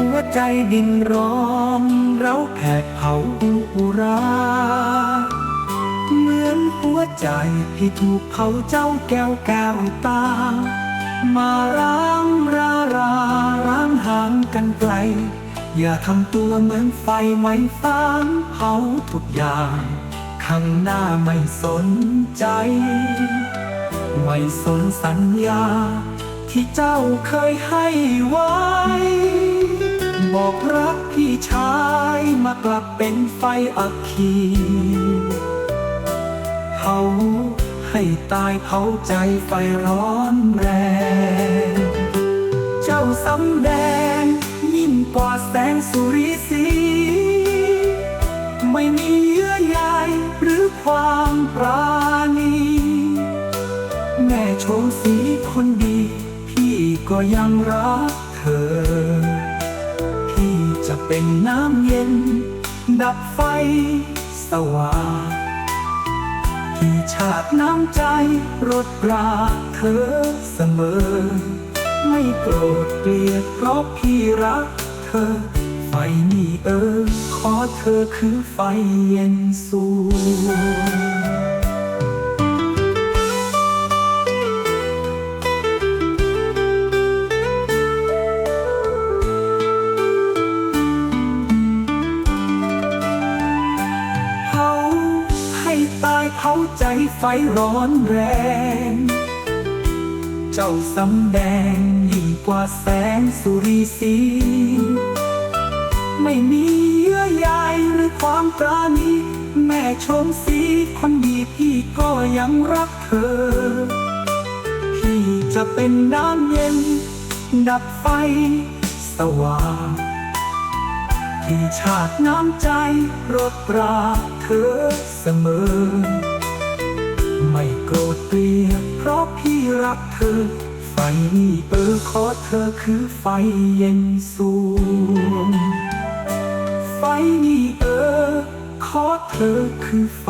หัวใจดินร้อนเราแผดเผาอุราเหมือนหัวใจที่ถูกเผาเจ้าแก้วแก้วตา มาร้างราราร้างห่างกันไกล อย่าทำตัวเหมือนไฟไหม้ฟางเผาทุกอย่างข้างหน้าไม่สนใจ ไม่สนสัญญา ที่เจ้าเคยให้ไว้ บอกรักพี่ชายมากลับเป็นไฟอัคคีเผาให้ตายเผาใจไฟร้อนแรง เจ้าสำแดง ยิ่งกว่าแสงสุริสีไม่มีเยื่อใยหรือความปราณี แม่โชมสีคนดี พี่ก็ยังรักเธอ เป็นน้ำเย็น ดับไฟสว่างที่ชาติน้ำใจรดราเธอเสมอ ไม่โกรธเกลียดเพราะพี่รักเธอ ไฟนี่เออ ขอเธอคือไฟเย็นสูเใจไฟร้อนแรง เจ้าสำแดงยิ่งกว่าแสงสุริสี ไม่มีเยื่อใยหรือความปราณีแม่ชมสีคนดีพี่ก็ยังรักเธอ พี่จะเป็นน้ำเย็น ดับไฟสว่างที่ชาติน้ำใจรดปราเธอเสมอ ไม่โกรธเกลียดเพราะพี่รักเธอ ไฟนี่เออขอเธอคือไฟเย็นสูงไฟนี่เออขอเธอคือไฟ